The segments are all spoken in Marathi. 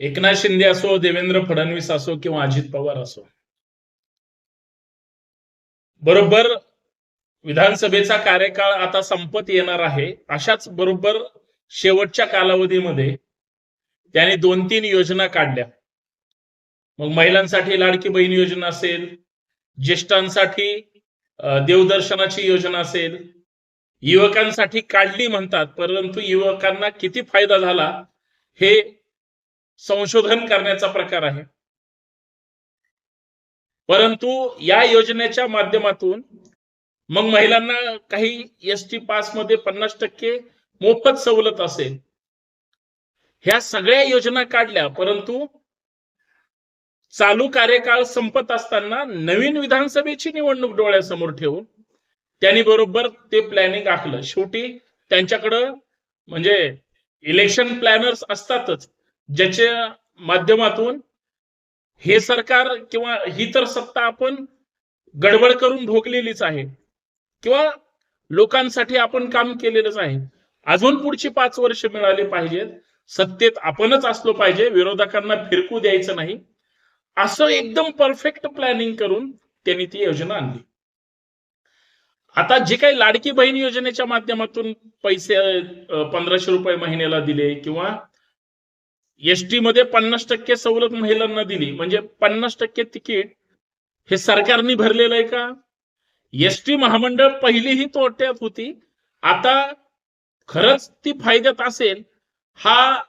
एकनाथ शिंदे असो देवेंद्र फडणवीस असो किंवा अजित पवार असो. बरोबर विधानसभेचा कार्यकाळ आता संपत येणार आहे. अशाच बरोबर शेवटच्या कालावधीमध्ये त्यांनी दोन तीन योजना काढल्या. मग महिलांसाठी लाडकी बहीण योजना असेल ज्येष्ठांसाठी देवदर्शनाची योजना असेल युवकांसाठी काढली म्हणतात परंतु युवकांना किती फायदा झाला हे संशोधन करण्याचा प्रकार आहे. परंतु या योजनेच्या माध्यमातून मग महिलांना काही एस टी पासमध्ये पन्नास टक्के मोफत सवलत असेल. ह्या सगळ्या योजना काढल्या परंतु चालू कार्यकाळ संपत असताना नवीन विधानसभेची निवडणूक डोळ्यासमोर ठेवून त्यांनी बरोबर ते प्लॅनिंग आखलं. शेवटी त्यांच्याकडं म्हणजे इलेक्शन प्लॅनर्स असतातच. ज्याच्या माध्यमातून हे सरकार किंवा ही तर सत्ता आपण गडबड करून भोगलेलीच आहे. किंवा लोकांसाठी आपण काम केलेलंच आहे. अजून पुढची पाच वर्ष मिळाली पाहिजेत. सत्तेत आपणच असलो पाहिजे. विरोधकांना फिरकू द्यायचं नाही. असं एकदम परफेक्ट प्लॅनिंग करून त्यांनी ती योजना आणली. आता जे काही लाडकी बहीण योजनेच्या माध्यमातून पैसे पंधराशे रुपये महिन्याला दिले किंवा एसटी मध्ये पन्नास टक्के सवलत महिलांना दिली. म्हणजे पन्नास टक्के तिकीट हे सरकारने भरलेलं आहे का? एसटी महामंडळ पहिलीही तोट्यात होती. आता खरंच ती फायद्यात असेल हा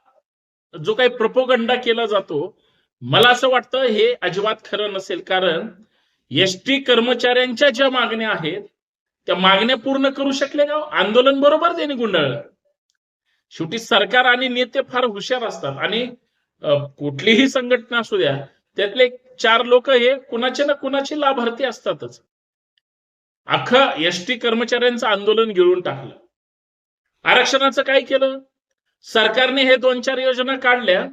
जो काही प्रपोगंडा केला जातो मला असं वाटतं हे अजिबात खरं नसेल. कारण एसटी कर्मचाऱ्यांच्या ज्या मागण्या आहेत त्या मागण्या पूर्ण करू शकले का हो? आंदोलन बरोबर त्यांनी गुंडाळलं. शेवटी सरकार आणि नेते फार हुशार असतात. आणि कुठलीही संघटना असू द्या त्यातले चार लोक हे कुणाचे ना कुणाचे लाभार्थी असतातच. अख्खं एस टी कर्मचाऱ्यांचं आंदोलन गिळून टाकलं. आरक्षणाचं काय केलं? सरकारने हे दोन चार योजना काढल्या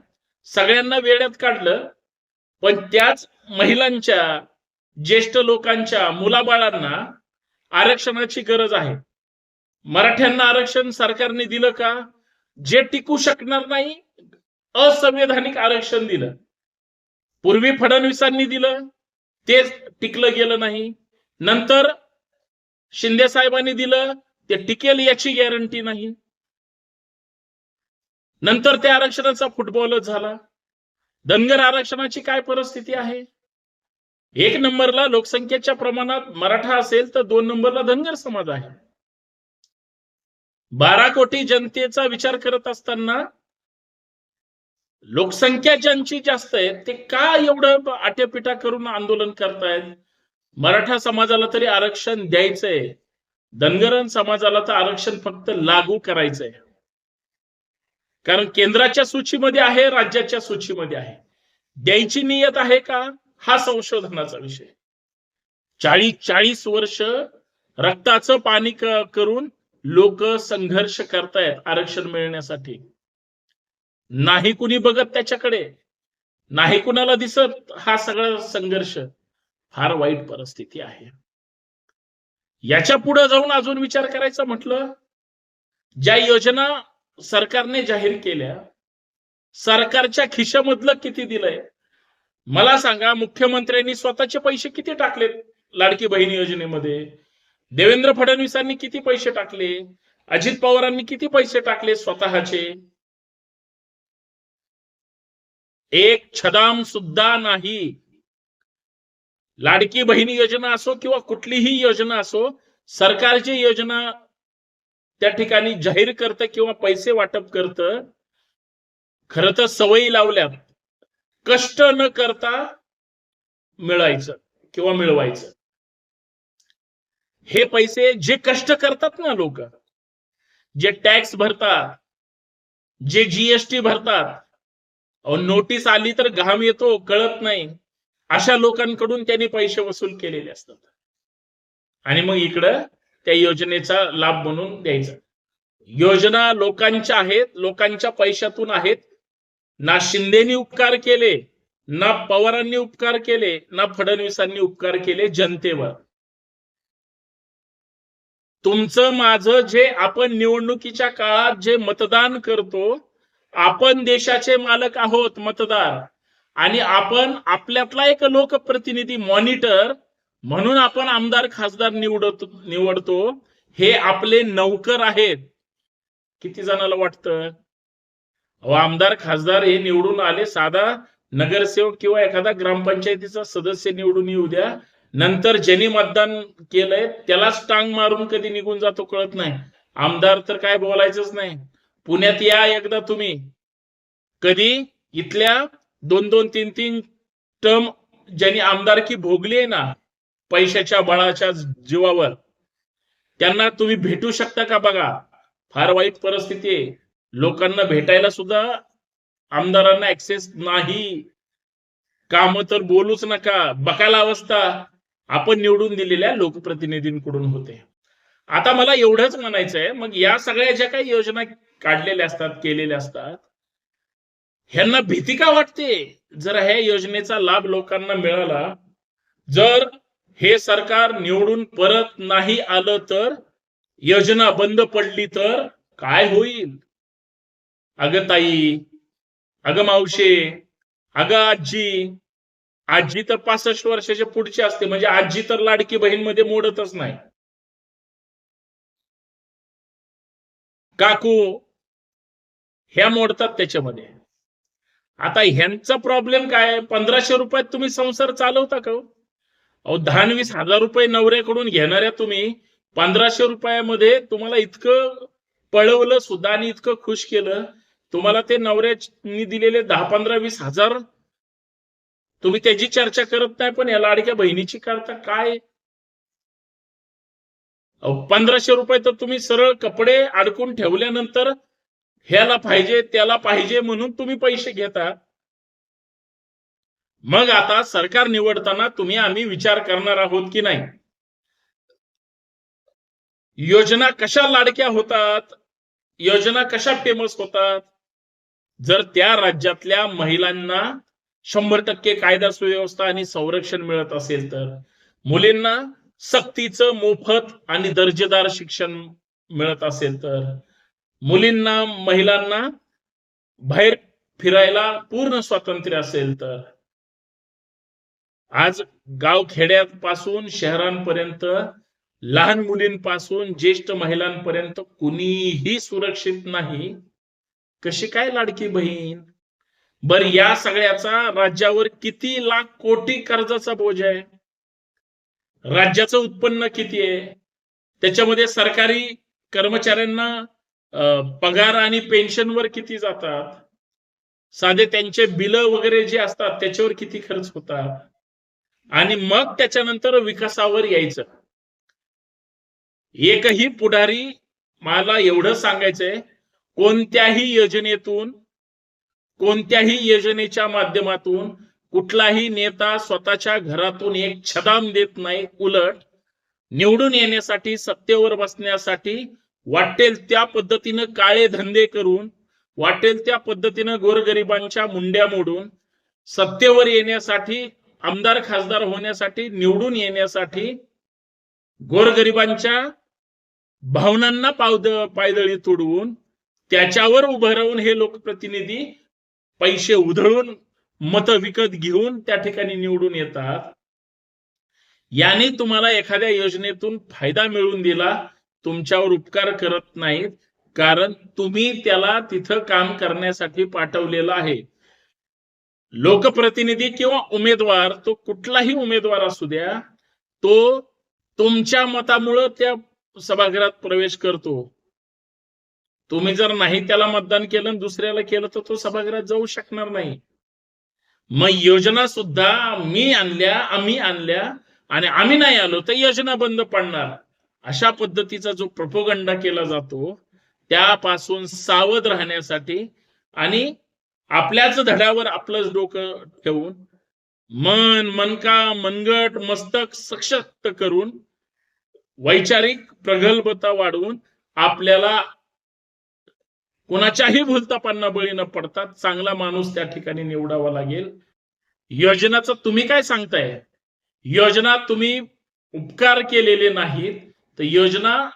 सगळ्यांना वेळात काढलं पण त्याच महिलांच्या ज्येष्ठ लोकांच्या मुलाबाळांना आरक्षणाची गरज आहे. मराठ्यांना आरक्षण सरकारने दिलं का? जे टिकू शकणार नाही असंवैधानिक आरक्षण दिलं. पूर्वी फडणवीसांनी दिलं ते टिकलं गेलं नाही. नंतर शिंदे साहेबांनी दिलं ते टिकेल याची गॅरंटी नाही. नंतर त्या आरक्षणाचा फुटबॉलच झाला. धनगर आरक्षणाची काय परिस्थिती आहे? एक नंबरला लोकसंख्येच्या प्रमाणात मराठा असेल तर दोन नंबरला धनगर समाज आहे. बारा कोटी जनतेचा विचार करत असताना लोकसंख्या ज्यांची जास्त आहे ते का एवढं आट्यापिटा करून आंदोलन करतायत? मराठा समाजाला तरी आरक्षण द्यायचंय. धनगरन समाजाला तर आरक्षण फक्त लागू करायचंय. कारण केंद्राच्या सूचीमध्ये आहे राज्याच्या सूचीमध्ये आहे. द्यायची नियत आहे का? हा संशोधनाचा विषय. चाळीस चाळीस वर्ष रक्ताचं पाणी करून लोक संघर्ष करतायत आरक्षण मिळण्यासाठी. नाही कुणी बघत त्याच्याकडे. नाही कुणाला दिसत हा सगळा संघर्ष. फार वाईट परिस्थिती आहे. याच्यापुढे जाऊन अजून विचार करायचा म्हटलं ज्या योजना सरकारने जाहीर केल्या सरकारच्या खिशामधलं किती दिलंय? मला सांगा मुख्यमंत्र्यांनी स्वतःचे पैसे किती टाकलेत लाडकी बहीण योजनेमध्ये? देवेंद्र फडणवीसांनी किती पैसे टाकले? अजित पवारांनी किती पैसे टाकले स्वतःचे? एक छदाम सुद्धा नाही. लाडकी बहीण योजना असो किंवा कुठलीही योजना असो सरकारची योजना त्या ठिकाणी जाहीर करतं किंवा पैसे वाटप करतं खर तर सवयी लावल्यात. कष्ट न करता मिळायचं किंवा मिळवायचं. हे पैसे जे कष्ट करतात ना लोक जे टॅक्स भरतात जे जीएसटी भरतात नोटीस आली तर घाम येतो कळत नाही. अशा लोकांकडून त्यांनी पैसे वसूल केलेले असतात. आणि मग इकडं त्या योजनेचा लाभ म्हणून द्यायचा. योजना लोकांच्या आहेत लोकांच्या पैशातून आहेत. ना शिंदेनी उपकार केले ना पवारांनी उपकार केले ना फडणवीसांनी उपकार केले जनतेवर. तुमचं माझं जे आपण निवडणुकीच्या काळात जे मतदान करतो आपण देशाचे मालक आहोत मतदार. आणि आपण आपल्यातला एक लोकप्रतिनिधी मॉनिटर म्हणून आपण आमदार खासदार निवडतो निवडतो हे आपले नौकर आहेत. किती जणाला वाटतं? अहो आमदार खासदार हे निवडून आले साधा नगरसेवक किंवा एखादा ग्रामपंचायतीचा सदस्य निवडून येऊ द्या. नंतर ज्यांनी मतदान केलंय त्यालाच टांग मारून कधी निघून जातो कळत नाही. आमदार तर काय बोलायचंच नाही. पुण्यात या एकदा तुम्ही. कधी? इथल्या दोन दोन तीन तीन टर्म ज्यांनी आमदारकी भोगली आहे ना पैशाच्या बळाच्या जीवावर त्यांना तुम्ही भेटू शकता का बघा? फार वाईट परिस्थिती आहे. लोकांना भेटायला सुद्धा आमदारांना ऍक्सेस नाही. काम तर बोलूच नका. बकायला अवस्था. आपण निवडून दिलेल्या लोकप्रतिनिधींकडून होते. आता मला एवढंच म्हणायचं आहे मग या सगळ्या ज्या काही योजना काढलेल्या असतात केलेल्या असतात ह्यांना भीती का वाटते? जर ह्या योजनेचा लाभ लोकांना मिळाला जर हे सरकार निवडून परत नाही आलं तर योजना बंद पडली तर काय होईल? अगं ताई अगं मावशे अगं आजी आजी तर पासष्ट वर्षाच्या पुढची असते म्हणजे आजी तर लाडकी बहीणमध्ये मोडतच नाही. काकू ह्या मोडतात त्याच्यामध्ये. आता ह्यांचा प्रॉब्लेम काय पंधराशे रुपयात तुम्ही संसार चालवता का हो? अहो दहा वीस हजार रुपये नवऱ्याकडून घेणाऱ्या तुम्ही पंधराशे रुपयामध्ये तुम्हाला इतकं पळवलं सुद्धा आणि इतकं खुश केलं तुम्हाला ते नवऱ्यानी दिलेले दहा पंधरा वीस हजार तुम्ही त्याची चर्चा करत नाही पण या लाडक्या बहिणीची करता काय? पंधराशे रुपये तर तुम्ही सरळ कपडे अडकून ठेवल्यानंतर ह्याला पाहिजे त्याला पाहिजे म्हणून तुम्ही पैसे घेता. मग आता सरकार निवडताना तुम्ही आम्ही विचार करणार आहोत की नाही? योजना कशा लाडक्या होतात? योजना कशा फेमस होतात? जर त्या राज्यातल्या महिलांना शंभर टक्के कायदा सुव्यवस्था आणि संरक्षण मिळत असेल तर. मुलींना सक्तीचं मोफत आणि दर्जेदार शिक्षण मिळत असेल तर. मुलींना महिलांना बाहेर फिरायला पूर्ण स्वातंत्र्य असेल तर. आज गाव खेड्यापासून शहरांपर्यंत लहान मुलींपासून ज्येष्ठ महिलांपर्यंत कुणीही सुरक्षित नाही. कशी काय लाडकी बहीण? बर या सगळ्याचा राज्यावर किती लाख कोटी कर्जाचा बोज आहे? राज्याचं उत्पन्न किती आहे? त्याच्यामध्ये सरकारी कर्मचाऱ्यांना पगार आणि पेन्शनवर किती जातात? साधे त्यांचे बिल वगैरे जे असतात त्याच्यावर किती खर्च होतात? आणि मग त्याच्यानंतर विकासावर यायचं. एकही पुढारी मला एवढं सांगायचंय कोणत्याही योजनेतून कोणत्याही योजनेच्या माध्यमातून कुठलाही नेता स्वतःच्या घरातून एक छदाम देत नाही उलट निवडून येण्यासाठी सत्तेवर बसण्यासाठी वाटेल त्या पद्धतीनं काळे धंदे करून वाटेल त्या पद्धतीनं गोरगरिबांच्या मुंड्या मोडून सत्तेवर येण्यासाठी आमदार खासदार होण्यासाठी निवडून येण्यासाठी गोरगरिबांच्या भावनांना पावद पायदळी तुडवून त्याच्यावर उभं राहून हे लोकप्रतिनिधी पैसे उधळून मत विकत घेऊन त्या ठिकाणी निवडून येतात. याने तुम्हाला एखाद्या योजनेतून फायदा मिळवून दिला तुमच्यावर उपकार करत नाहीत कारण तुम्ही त्याला तिथं काम करण्यासाठी पाठवलेलं आहे. लोकप्रतिनिधी किंवा उमेदवार तो कुठलाही उमेदवार असू द्या तो तुमच्या मतामुळं त्या सभागृहात प्रवेश करतो. तुम्ही जर नाही त्याला मतदान केलं आणि दुसऱ्याला केलं तर तो सभागृहात जाऊ शकणार नाही. मग योजना सुद्धा मी आणल्या आम्ही आणल्या आणि आम्ही नाही आलो तर योजना बंद पडणार. अशा पद्धतीचा जो प्रपोगंडा केला जातो त्यापासून सावध राहण्यासाठी आणि आपल्याच धड्यावर आपलंच डोकं ठेवून मन मनका मनगट मस्तक सशक्त करून वैचारिक प्रगल्भता वाढवून आपल्याला कोणाच्याही भूलतापांना बळी न पडता चांगला माणूस त्या ठिकाणी निवडावा लागेल. योजनाचं तुम्ही काय सांगताय? योजना तुम्ही उपकार केलेले नाहीत. तर योजना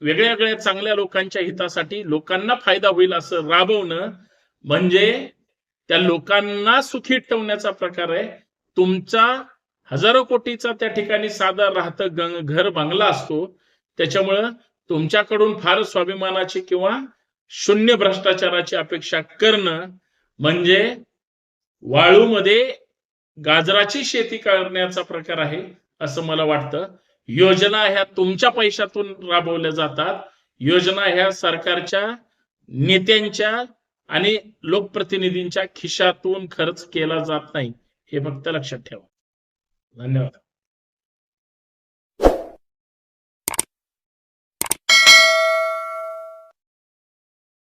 वेगळ्या वेगळ्या चांगल्या लोकांच्या हितासाठी लोकांना फायदा होईल असं राबवणं म्हणजे त्या लोकांना सुखी ठेवण्याचा प्रकार आहे. तुमचा हजारो कोटीचा त्या ठिकाणी साधा राहतं घर बंगला असतो. त्याच्यामुळं तुमच्याकडून फार स्वाभिमानाची किंवा शून्य भ्रष्टाचाराची अपेक्षा करणं म्हणजे वाळूमध्ये गाजराची शेती करण्याचा प्रकार आहे असं मला वाटतं. योजना ह्या तुमच्या पैशातून राबवल्या जातात. योजना ह्या सरकारच्या नेत्यांच्या आणि लोकप्रतिनिधींच्या खिशातून खर्च केला जात नाही. हे फक्त लक्षात ठेवा. धन्यवाद.